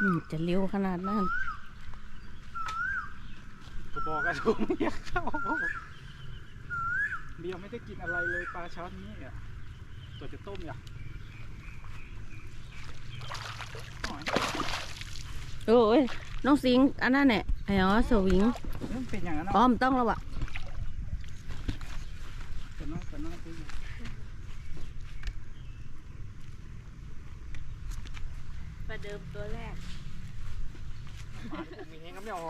อืมจะเร็วขนาดนั้นก็บอกกันถูกไม่อยากเข้าเบียร์ไม่ได้กินอะไรเลยปลาเช้านี้อะตัวจะต้มอย่าหน่อยโอ้ยน้องสิงอันนั้นแหละไอ้อ๋อสวิงมันเป็นอย่างนั้นอ๋อเนาะมนต้องแล้วอะเป็นน้องเป็นน้อง ป็นประเดิมตัวแรกมีเฮงกับไม่เอา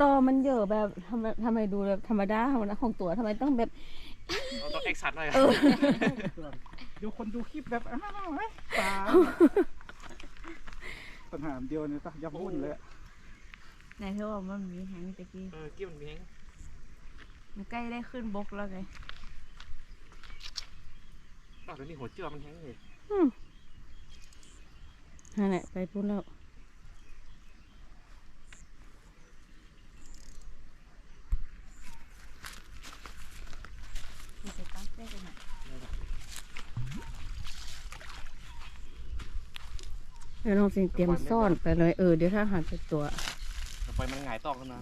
ต่อมันเยอะแบบทำไมทำไมดูแบบธรรมดาธรรมดาของตัวทำไมต้องแบบเราต้องเอ็กซ์สัตว์หน่อยเออดูคนดูคลิปแบบอ้าวเอ้ยปลาปัญหาเดียวเนี่ยต้องยับวุ่นเลยอะไหนเธอบอกว่ามันมีแฮงตะกี้เออกี้มันมีเฮง มันใกล้ได้ขึ้นบกแล้วไงอ้าวเดี๋ยวนี้หัวเจือมันเฮงเลยนั่นแหละไปพูดแล้วมันจะตั้งได้กันหน่อยเดี๋ยวน้องสิงเตรียมซ่อนไปเลย เออ เดี๋ยวถ้าหันไปตัวต่อไปมันหงายตอกกันนะ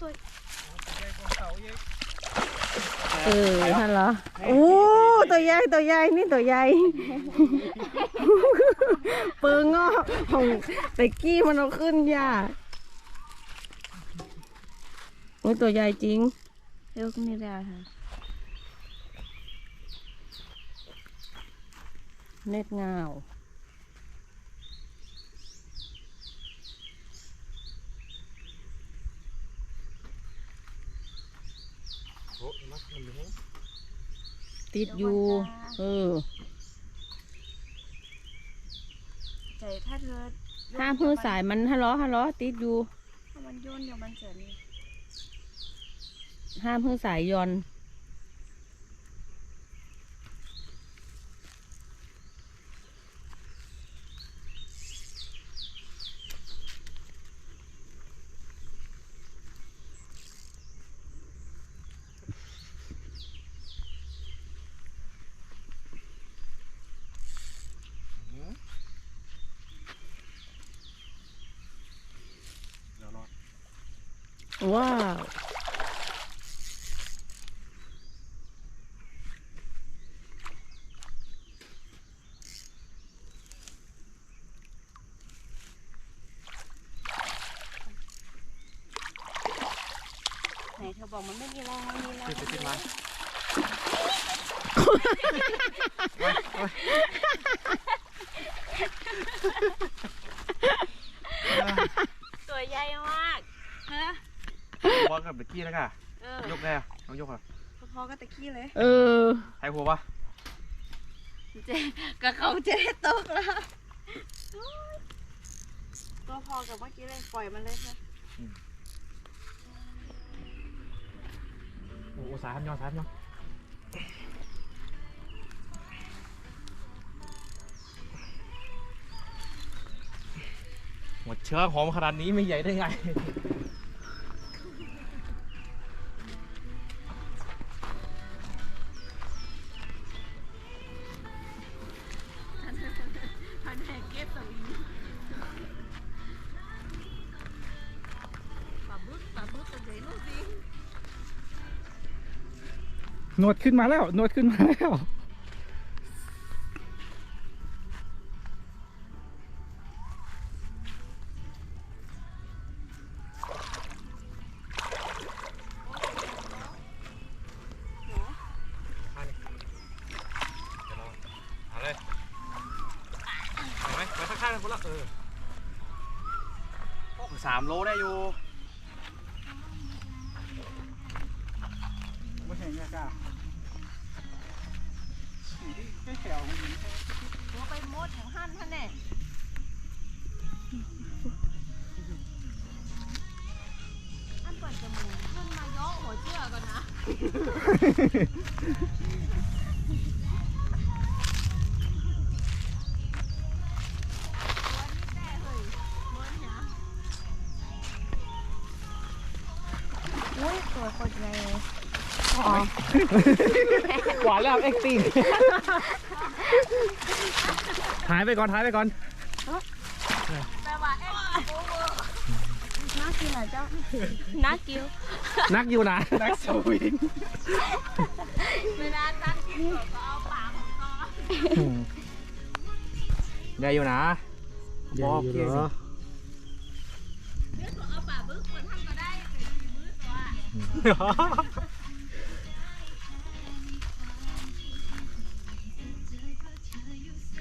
เออท่านเหรอโอ้ตัวใหญ่ตัวใหญ่นี่ตัวใหญ่เปิงงอกของตะกี้มันเอาขึ้นยากโอ้ยตัวใหญ่จริงเร็วนี่ได้ค่ะเน็ตเงาว โอ้ยมันมันมีเฮง ติดอยู่ เออใจถ้าเธอห้ามเพื่อสายมันฮัลโหลฮัลโหลติดอยู่ ถ้ามันโยนเดี๋ยวมันเสียนี่ห้ามเพื่อสายยอน เดี๋ยวรอ ว้าว ไหนเธอบอกมันไม่มีแรงมันมีแรงติดติดมาตัวใหญ่มากฮะ บอลกับเบกกี้แล้วกันเออยกได้อะลองยกอะพอๆกับตะกี้เลยเออให้หัวปะเจ๊กับเขาจะได้ตกแล้วตัวพอกับเมื่อกี้เลยปล่อยมันเลยค่ะโอ้โหสายทันยอสายทันยอหมดเชื้อหอมขนาดนี้ไม่ใหญ่ได้ไง หนวดขึ้นมาแล้วหนวดขึ้นมาแล้วอาเลยเห็นไหมไปข้างๆกันคนละเออสามโลได้อยู่ไม่เห็นยากอ่ ท่านท่านแน่อันเปิดจมูกขึ้นมาย่อหัวเชื่อก่อนนะ อุ้ยตัวคนเลย หวานแล้วเอ็กติ้งหายไปก่อนหายไปก่อนแปลว่าเอ๊ะน่ากินเหรอเจ้าน่ากินนักอยู่นะนักสวิงเวลาตักกินก็เอาปากของคอได้อยู่นะเดี๋ยวอยู่เหรอเรื่องของเอาปากบึ้งคนทำก็ได้เป็นฝีมือตัว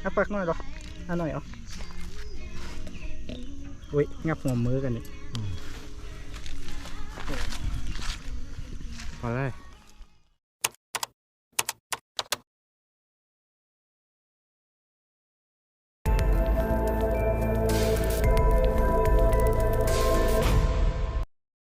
เอาปักหน่อยหรอเอาหน่อยเหรออุ้ยงับหัวมือกันนี่พอเลย